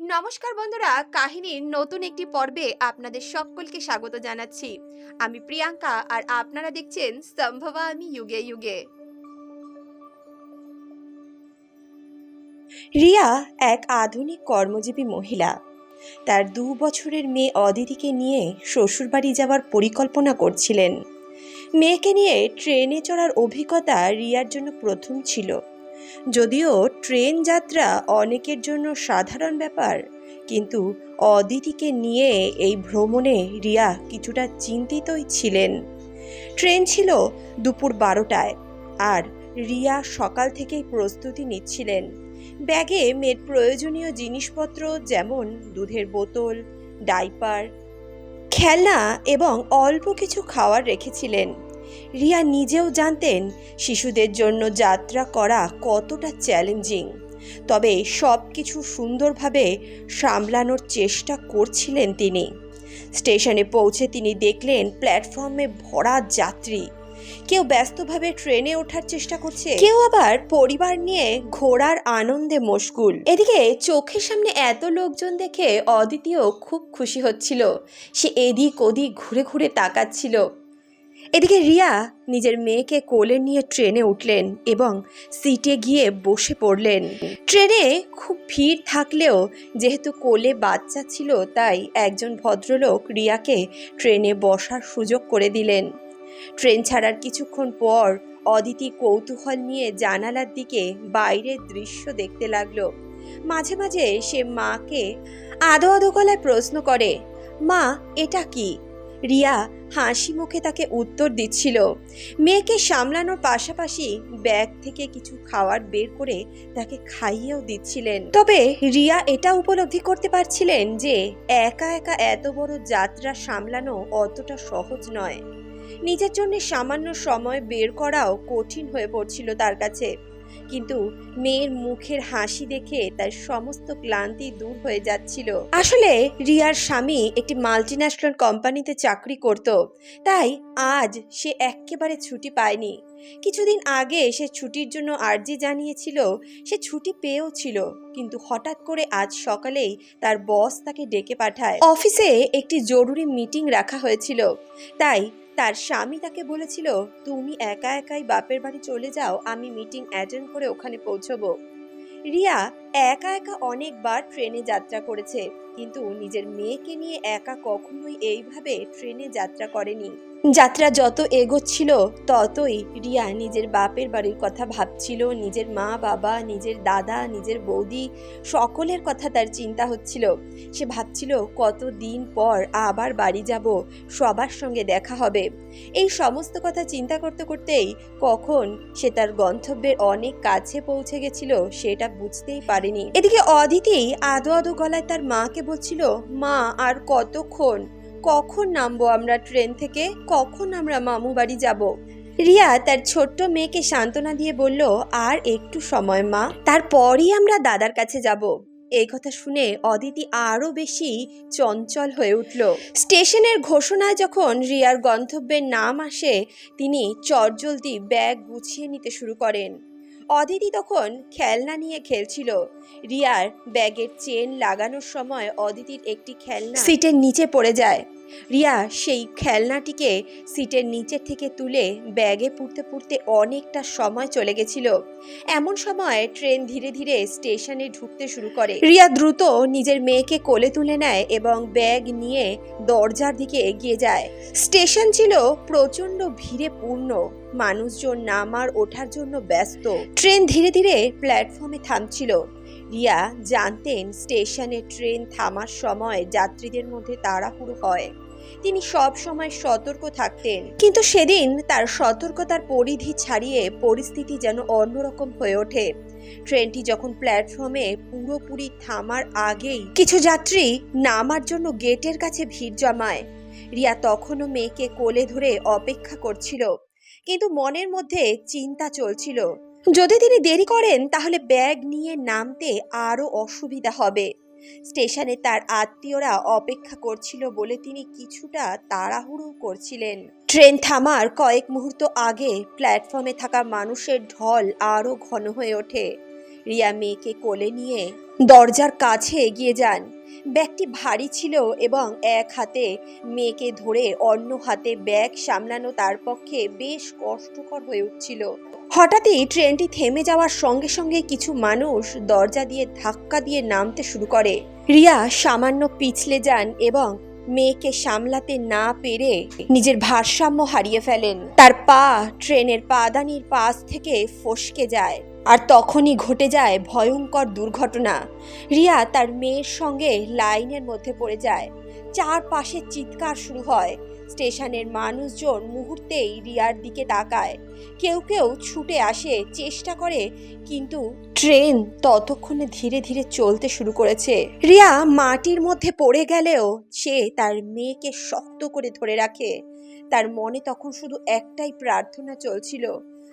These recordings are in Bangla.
নমস্কার বন্ধুরা, কাহিনীর নতুন একটি পর্বে আপনাদের সকলকে স্বাগত জানাচ্ছি। আমি প্রিয়াঙ্কা আর আপনারা দেখছেন সম্ভবা আমি যুগে যুগে। রিয়া এক আধুনিক কর্মজীবী মহিলা। তার দু বছরের মেয়ে অদিতিকে নিয়ে শ্বশুরবাড়ি যাওয়ার পরিকল্পনা করছিলেন। মেয়েকে নিয়ে ট্রেনে চড়ার অভিজ্ঞতা রিয়ার জন্য প্রথম ছিল। যদিও ট্রেন যাত্রা অনেকের জন্য সাধারণ ব্যাপার, কিন্তু অদিতিকে নিয়ে এই ভ্রমণে রিয়া কিছুটা চিন্তিতই ছিলেন। ট্রেন ছিল দুপুর বারোটায় আর রিয়া সকাল থেকেই প্রস্তুতি নিচ্ছিলেন। ব্যাগে মেয়ের প্রয়োজনীয় জিনিসপত্র যেমন দুধের বোতল, ডাইপার, খেলনা এবং অল্প কিছু খাওয়ার রেখেছিলেন। রিয়া নিজেও জানতেন শিশুদের জন্য যাত্রা করা কতটা চ্যালেঞ্জিং। তবে সব কিছু সুন্দরভাবে সামলানোর চেষ্টা করছিলেন তিনি। স্টেশনে পৌঁছে তিনি দেখলেন প্ল্যাটফর্মে ভরা যাত্রী। কেউ ব্যস্তভাবে ট্রেনে ওঠার চেষ্টা করছে। কেউ আবার পরিবার নিয়ে ঘোরার আনন্দে মশগুল। এদিকে চোখের সামনে এত লোকজন দেখে অদ্বিতীয় খুব খুশি হচ্ছিল। সে এদিক ওদিক ঘুরে ঘুরে তাকাচ্ছিল। এদিকে রিয়া নিজের মেয়েকে কোলে নিয়ে ট্রেনে উঠলেন এবং সিটে গিয়ে বসে পড়লেন। ট্রেনে খুব ভিড় থাকলেও যেহেতু কোলে বাচ্চা ছিল, তাই একজন ভদ্রলোক রিয়াকে ট্রেনে বসার সুযোগ করে দিলেন। ট্রেন ছাড়ার কিছুক্ষণ পর অদিতি কৌতূহল নিয়ে জানালার দিকে বাইরের দৃশ্য দেখতে লাগল। মাঝে মাঝে সে মাকে আদো আদো গলায় প্রশ্ন করে, মা, এটা কি? রিয়া হাসি মুখে তাকে উত্তর দিচ্ছিল। মেয়েকে সামলানোর পাশাপাশি ব্যাগ থেকে কিছু খাওয়ার বের করে তাকে খাইয়েও দিচ্ছিলেন। তবে রিয়া এটা উপলব্ধি করতে পারছিলেন যে একা একা এত বড় যাত্রা সামলানো অতটা সহজ নয়। নিজের জন্য সামান্য সময় বের করাও কঠিন হয়ে পড়ছিল তার কাছে। কিন্তু মেয়ের মুখের হাসি দেখে তার সমস্ত ক্লান্তি দূর হয়ে যাচ্ছিল। আসলে রিয়ার স্বামী একটি মাল্টিন্যাশনাল কোম্পানিতে চাকরি করত, তাই আজ সে একেবারে ছুটি পায়নি। কিছুদিন আগে সে ছুটির জন্য আর্জি জানিয়েছিল, সে ছুটি পেয়েও ছিল কিন্তু হঠাৎ করে আজ সকালেই তার বস তাকে ডেকে পাঠায়। অফিসে একটি জরুরি মিটিং রাখা হয়েছিল, তাই তার স্বামী তাকে বলেছিল, তুমি একা একাই বাপের বাড়ি চলে যাও, আমি মিটিং অ্যাটেন্ড করে ওখানে পৌঁছবো। রিয়া একা একা অনেকবার ট্রেনে যাত্রা করেছে, কিন্তু নিজের মেয়েকে নিয়ে একা কখনোই এইভাবে ট্রেনে যাত্রা করেনি। যাত্রা যত এগোচ্ছিল, ততই রিয়া নিজের বাপের বাড়ির কথা ভাবছিল, নিজের মা, বাবা, নিজের দাদা, নিজের বৌদি, সকলের কথা তার চিন্তা হচ্ছিল। সে ভাবছিল কত দিন পর আবার বাড়ি যাব, সবার সঙ্গে দেখা হবে। এই সমস্ত কথা চিন্তা করতে করতেই কখন সে তার গন্তব্যের অনেক কাছে পৌঁছে গেছিল, সেটা বুঝতেই পারেনি। এদিকে অদিতি আদো আদো গলায় তার মাকে বলছিল, মা, আর কতক্ষণ? কখন নামবো আমরা ট্রেন থেকে? কখন আমরা মামু বাড়ি যাব? রিয়া তার ছোট্ট মেয়েকে সান্ত্বনা দিয়ে বলল, আর একটু সময়, মা। তারপরই আমরা দাদার কাছে যাব। এই কথা শুনে অদিতি আরও বেশি চঞ্চল হয়ে উঠল। স্টেশনের ঘোষণায় যখন রিয়ার গন্তব্যের নাম আসে, তিনি চটজলদি ব্যাগ গুছিয়ে নিতে শুরু করেন। অদিতি তখন খেলনা নিয়ে খেলছিল। রিয়ার ব্যাগের চেন লাগানোর সময় অদিতির একটি খেলনা সিটের নিচে পড়ে যায়। রিয়া সেই খেলনাটিকে সিটের নিচের থেকে তুলে ব্যাগে পুড়তে পুড়তে অনেকটা সময় চলে গেছিল। এমন সময় ট্রেন ধীরে ধীরে স্টেশনে ঢুকতে শুরু করে। রিয়া দ্রুত নিজের মেয়েকে কোলে তুলে নেয় এবং ব্যাগ নিয়ে দরজার দিকে এগিয়ে যায়। স্টেশন ছিল প্রচণ্ড ভিড়ে পূর্ণ। মানুষজন নামার ওঠার জন্য ব্যস্ত। ট্রেন ধীরে ধীরে প্ল্যাটফর্মে থামছিল। রিয়া জানতেন স্টেশনে ট্রেন থামার সময় যাত্রীদের মধ্যে তাড়াহুড়ো হয়। তিনি সব সময় সতর্ক থাকতেন। কিন্তু সেদিন তার সতর্কতার পরিধি ছাড়িয়ে পরিস্থিতি যেন অন্যরকম হয়ে ওঠে। ট্রেনটি যখন প্ল্যাটফর্মে পুরোপুরি থামার আগেই কিছু যাত্রী নামার জন্য গেটের কাছে ভিড় জমায়। রিয়া তখনও মেয়েকে কোলে ধরে অপেক্ষা করছিল। কিন্তু মনের মধ্যে চিন্তা চলছিল। যদি তিনি দেরি করেন, তাহলে ব্যাগ নিয়ে নামতে আরও অসুবিধা হবে। স্টেশনে তার আত্মীয়রা অপেক্ষা করছিল বলে তিনি কিছুটা তাড়াহুড়ো করছিলেন। ট্রেন থামার কয়েক মুহূর্ত আগে প্ল্যাটফর্মে থাকা মানুষের ঢল আরও ঘন হয়ে ওঠে। রিয়া মেয়েকে কোলে নিয়ে দরজার কাছে এগিয়ে যান। ব্যাগটি ভারী ছিল এবং এক হাতে মেয়েকে ধরে অন্য হাতে ব্যাগ সামলানো তার পক্ষে বেশ কষ্টকর হয়ে উঠছিল। হঠাৎই ট্রেনটি থেমে যাওয়ার সঙ্গে সঙ্গে কিছু মানুষ দরজা দিয়ে ধাক্কা দিয়ে নামতে শুরু করে। রিয়া সামান্য পিছলে যান এবং মেয়েকে সামলাতে না পেরে নিজের ভারসাম্য হারিয়ে ফেলেন। তার পা ট্রেনের পাদানির পাশ থেকে ফসকে যায়। আর তখনই ঘটে যায় ভয়ঙ্কর দুর্ঘটনা। রিয়া তার মেয়ের সঙ্গে লাইনের মধ্যে পড়ে যায়। চারপাশে চিৎকার শুরু হয়। স্টেশনের মানুষজন মুহূর্তেই রিয়ার দিকে তাকায়। কেউ কেউ ছুটে আসে, চেষ্টা করে, কিন্তু ট্রেন ততক্ষণে ধীরে ধীরে চলতে শুরু করেছে। রিয়া মাটির মধ্যে পড়ে গেলেও সে তার মেয়েকে শক্ত করে ধরে রাখে। তার মনে তখন শুধু একটাই প্রার্থনা চলছিল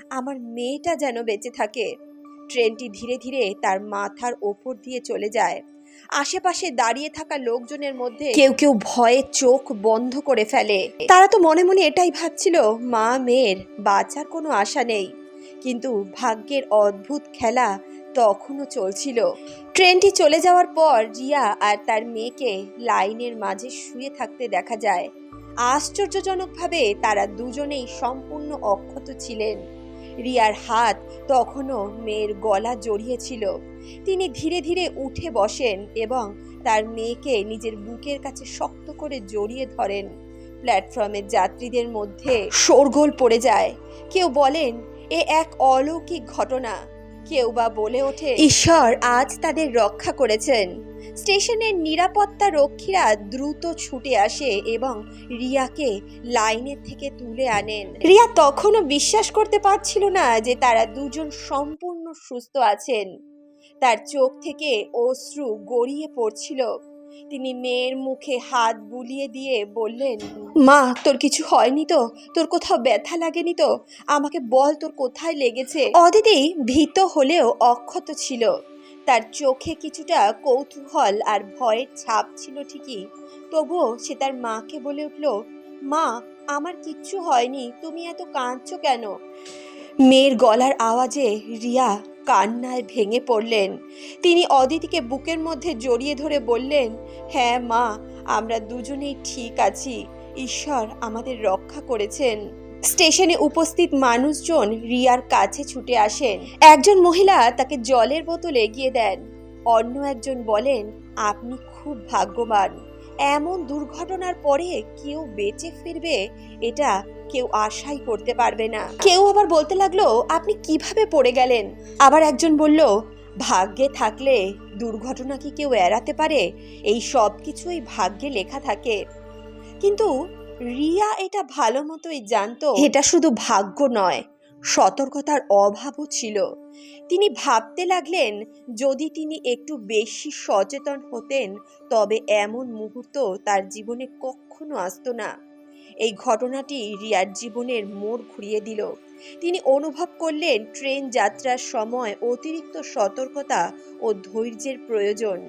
আমার মেয়েটা যেন বেঁচে থাকে। ট্রেনটি ধীরে ধীরে তার মাথার ওপর দিয়ে চলে যায়। আশেপাশে দাঁড়িয়ে থাকা লোকজনের মধ্যে কেউ কেউ ভয়ে চোখ বন্ধ করে ফেলে। তারা তো মনে মনে এটাই ভাবছিল, মা মেয়ের বাঁচার কোনো আশা নেই। কিন্তু ভাগ্যের অদ্ভুত খেলা তখনও চলছিল। ট্রেনটি চলে যাওয়ার পর রিয়া আর তার মেয়েকে লাইনের মাঝে শুয়ে থাকতে দেখা যায়। আশ্চর্যজনকভাবে তারা দুজনেই সম্পূর্ণ অক্ষত ছিলেন। রিয়ার হাত তখনও মেয়ের গলা জড়িয়েছিল তিনি ধীরে ধীরে উঠে বসেন এবং তার মেয়েকে নিজের বুকের কাছে শক্ত করে জড়িয়ে ধরেন। প্ল্যাটফর্মের যাত্রীদের মধ্যে শোরগোল পড়ে যায়। কেউ বলেন, এ এক অলৌকিক ঘটনা। কেউ বা বলে ওঠে, ঈশ্বর আজ তাদের রক্ষা করেছেন। স্টেশনের নিরাপত্তা রক্ষীরা দ্রুত ছুটে আসে এবং রিয়াকে লাইনের থেকে তুলে আনেন। রিয়া তখনও বিশ্বাস করতে পারছিল না যে তারা দুজন সম্পূর্ণ সুস্থ আছেন। তার চোখ থেকে অশ্রু গড়িয়ে পড়ছিল। তিনি মেয়ের মুখে হাত বুলিয়ে দিয়ে বললেন, মা, তোর কিছু হয়নি তো? তোর কোথাও ব্যথা লাগেনি তো? আমাকে বল তোর কোথায় লেগেছে? অদিতি ভীত হলেও অক্ষত ছিল। তার চোখে কিছুটা কৌতূহল আর ভয়ের ছাপ ছিল ঠিকই। তবুও সে তার মাকে বলে উঠল, মা, আমার কিচ্ছু হয়নি। তুমি এত কাঁদছো কেন? মেয়ের গলার আওয়াজে রিয়া কান্নায় ভেঙে পড়লেন। তিনি অদিতিকে বুকের মধ্যে জড়িয়ে ধরে বললেন হ্যাঁ মা, আমরা দুজনেই ঠিক আছি। ঈশ্বর আমাদের রক্ষা করেছেন। স্টেশনে উপস্থিত মানুষজন রিয়ার কাছে ছুটে আসেন। একজন মহিলা তাকে জলের বোতল এগিয়ে দেন। অন্য একজন বলেন, আপনি খুব ভাগ্যবান। এমন দুর্ঘটনার পরে কেউ বেঁচে ফিরবে, এটা কেউ আশাই করতে পারবে না। কেউ আবার বলতে লাগল, আপনি কীভাবে পড়ে গেলেন? আবার একজন বলল, ভাগ্যে থাকলে দুর্ঘটনা কি কেউ এড়াতে পারে? এই সব কিছুই ভাগ্যে লেখা থাকে। কিন্তু রিয়া এটা ভালো মতোই জানতো। এটা শুধু ভাগ্য নয়, সতর্কতার অভাবও ছিল। তিনি ভাবতে লাগলেন, যদি তিনি একটু বেশি সচেতন হতেন, তবে এমন মুহূর্ত তার জীবনে কখনো আসতো না। এই ঘটনাটি রিয়ার জীবনের মোড় ঘুরিয়ে দিল। তিনি অনুভব করলেন ট্রেন যাত্রার সময় অতিরিক্ত সতর্কতা ও ধৈর্যের প্রয়োজন।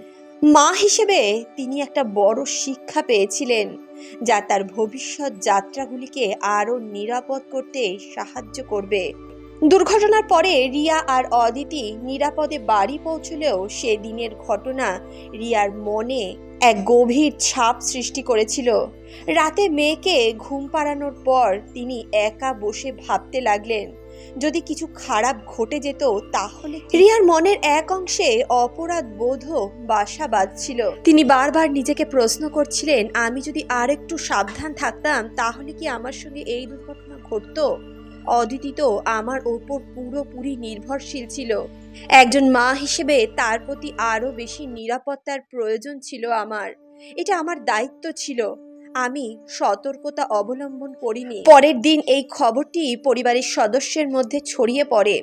মা হিসেবে তিনি একটা বড় শিক্ষা পেয়েছিলেন, যা তার ভবিষ্যৎ যাত্রাগুলিকে আরও নিরাপদ করতে সাহায্য করবে। দুর্ঘটনার পরে রিয়া আর অদিতি নিরাপদে বাড়ি পৌঁছলেও সেদিনের ঘটনা রিয়ার মনে এক গভীর ছাপ সৃষ্টি করেছিল। রাতে মেয়েকে ঘুম পাড়ানোর পর তিনি একা বসে ভাবতে লাগলেন, যদি কিছু খারাপ ঘটে যেত তাহলে রিয়ার মনের এক অংশে অপরাধ বোধও বাসা বাঁধছিল। তিনি বারবার নিজেকে প্রশ্ন করছিলেন, আমি যদি আর একটু সাবধান থাকতাম, তাহলে কি আমার সঙ্গে এই দুর্ঘটনা ঘটতো? অদিতি তো আমার ওপর পুরোপুরি নির্ভরশীল ছিল। একজন মা হিসেবে তার প্রতি আরও বেশি নিরাপত্তার প্রয়োজন ছিল আমার। এটা আমার দায়িত্ব ছিল। আমি সতর্কতা অবলম্বন করিনি। পরের দিন এই খবরটি পরিবারের সদস্যের মধ্যে ছড়িয়ে পড়ে।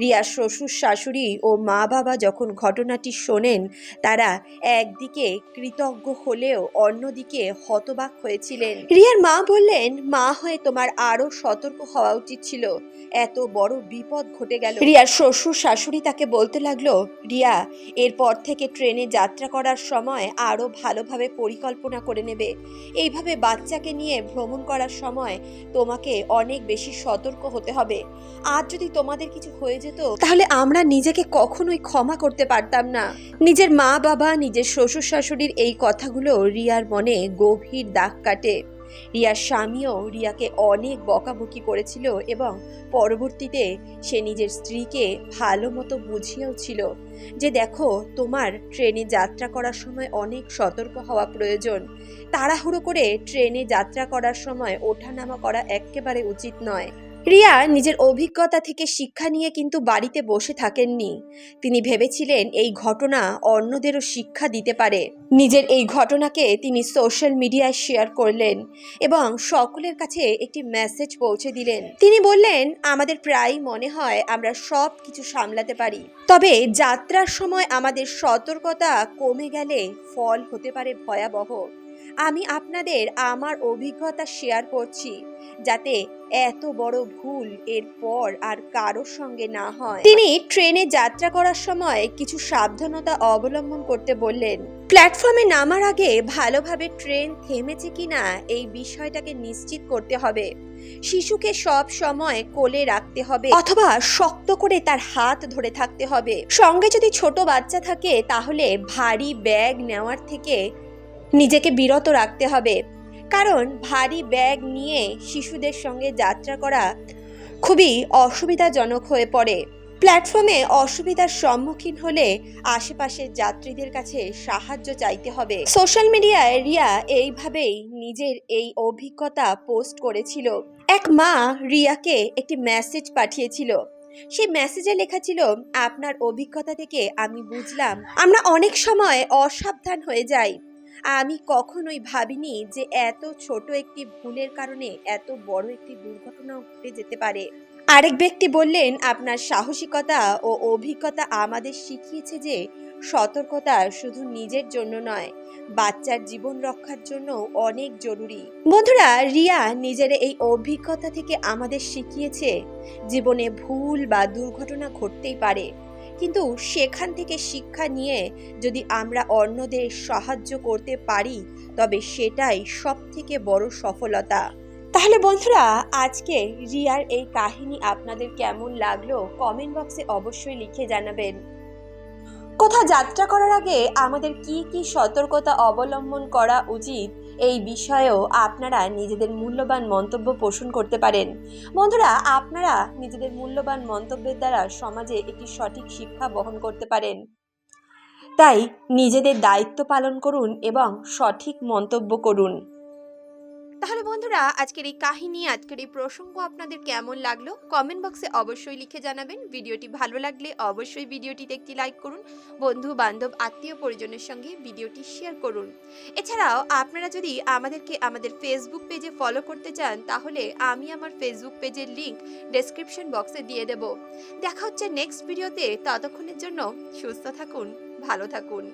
রিয়ার শ্বশুর, শাশুড়ি ও মা বাবা যখন ঘটনাটি শোনেন, তারা একদিকে কৃতজ্ঞ হলেও অন্যদিকে হতবাক হয়েছিলেন। রিয়ার মা বললেন, মা হয়ে তোমার আরও সতর্ক হওয়া উচিত ছিল। এত বড় বিপদ ঘটে গেল। রিয়ার শ্বশুর, শাশুড়ি তাকে বলতে লাগল, রিয়া, এরপর থেকে ট্রেনে যাত্রা করার সময় আরও ভালোভাবে পরিকল্পনা করে নেবে। এইভাবে বাচ্চাকে নিয়ে ভ্রমণ করার সময় তোমাকে অনেক বেশি সতর্ক হতে হবে। আর যদি তোমাদের কিছু হয়ে যেত, তাহলে আমরা নিজেকে কখনোই ক্ষমা করতে পারতাম না। নিজের মা বাবা, নিজের শ্বশুর শাশুড়ির এই কথাগুলো রিয়ার মনে গভীর দাগ কাটে। রিয়ার স্বামীও রিয়াকে অনেক বকাবকি করেছিল এবং পরবর্তীতে সে নিজের স্ত্রীকে ভালো মতো বুঝিয়েও ছিল যে, দেখো, তোমার ট্রেনে যাত্রা করার সময় অনেক সতর্ক হওয়া প্রয়োজন। তাড়াহুড়ো করে ট্রেনে যাত্রা করার সময় ওঠানামা করা একেবারে উচিত নয়। রিয়া নিজের অভিজ্ঞতা থেকে শিক্ষা নিয়ে কিন্তু বাড়িতে বসে থাকেননি। তিনি ভেবেছিলেন এই ঘটনা অন্যদেরও শিক্ষা দিতে পারে। নিজের এই ঘটনাকে তিনি সোশ্যাল মিডিয়ায় শেয়ার করলেন এবং সকলের কাছে একটি মেসেজ পৌঁছে দিলেন। তিনি বললেন, আমাদের প্রায় মনে হয় আমরা সব কিছু সামলাতে পারি। তবে যাত্রার সময় আমাদের সতর্কতা কমে গেলে ফল হতে পারে ভয়াবহ। আমি আপনাদের আমার অভিজ্ঞতা শেয়ার করছি, যাতে এত বড় ভুল এরপর আর কারোর সঙ্গে না হয়। তিনি ট্রেনে যাত্রা করার সময় কিছু সাবধানতা অবলম্বন করতে বললেন, প্ল্যাটফর্মে নামার আগে ভালোভাবে ট্রেন থেমেছে কিনা এই বিষয়টাকে নিশ্চিত করতে হবে। শিশুকে সব সময় কোলে রাখতে হবে অথবা শক্ত করে তার হাত ধরে থাকতে হবে। সঙ্গে যদি ছোট বাচ্চা থাকে তাহলে ভারী ব্যাগ নেওয়ার থেকে নিজেকে বিরত রাখতে হবে। কারণ ভারী ব্যাগ নিয়ে শিশুদের সঙ্গে যাত্রা করা খুবই অসুবিধাজনক হয়ে পড়ে। প্ল্যাটফর্মে অসুবিধার সম্মুখীন হলে আশেপাশের যাত্রীদের কাছে সাহায্য চাইতে হবে। সোশ্যাল মিডিয়ায় রিয়া এইভাবেই নিজের এই অভিজ্ঞতা পোস্ট করেছিল। এক মা রিয়াকে একটি মেসেজ পাঠিয়েছিল। সেই মেসেজে লেখা ছিল, আপনার অভিজ্ঞতা থেকে আমি বুঝলাম, আমরা অনেক সময় অসাবধান হয়ে যাই। আমি কখনোই ভাবিনি যে এত ছোট একটি ভুলের কারণে এত বড় একটি দুর্ঘটনা ঘটে যেতে পারে। আরেক ব্যক্তি বললেন, আপনার সাহসিকতা ও অভিজ্ঞতা আমাদের শিখিয়েছে যে সতর্কতা শুধু নিজের জন্য নয়, বাচ্চার জীবন রক্ষার জন্য অনেক জরুরি। বন্ধুরা, রিয়া নিজের এই অভিজ্ঞতা থেকে আমাদের শিখিয়েছে, জীবনে ভুল বা দুর্ঘটনা ঘটতেই পারে। কিন্তু সেখান থেকে শিক্ষা নিয়ে যদি আমরা অন্যদের সাহায্য করতে পারি, তবে সেটাই সব থেকে বড় সফলতা। তাহলে বন্ধুরা, আজকে রিয়ার এই কাহিনী আপনাদের কেমন লাগল? কমেন্ট বক্সে অবশ্যই লিখে জানাবেন। কোথাও যাত্রা করার আগে আমাদের কি কি সতর্কতা অবলম্বন করা উচিত এই বিষয়েও আপনারা নিজেদের মূল্যবান মন্তব্য পোষণ করতে পারেন। বন্ধুরা, আপনারা নিজেদের মূল্যবান মন্তব্যের দ্বারা সমাজে একটি সঠিক শিক্ষা বহন করতে পারেন। তাই নিজেদের দায়িত্ব পালন করুন এবং সঠিক মন্তব্য করুন। তাহলে বন্ধুরা, আজকের এই কাহিনী, আজকের এই প্রসঙ্গ আপনাদের কেমন লাগল? কমেন্ট বক্সে অবশ্যই লিখে জানাবেন। ভিডিওটি ভালো লাগলে অবশ্যই ভিডিওটিতে একটি লাইক করুন। বন্ধু, বান্ধব, আত্মীয়, পরিজনের সঙ্গে ভিডিওটি শেয়ার করুন। এছাড়াও, আপনারা যদি আমাদেরকে, আমাদের ফেসবুক পেজে ফলো করতে চান, তাহলে আমি আমার ফেসবুক পেজের লিঙ্ক ডেসক্রিপশন বক্সে দিয়ে দেব। দেখা হচ্ছে নেক্সট ভিডিওতে ততক্ষণের জন্য সুস্থ থাকুন, ভালো থাকুন।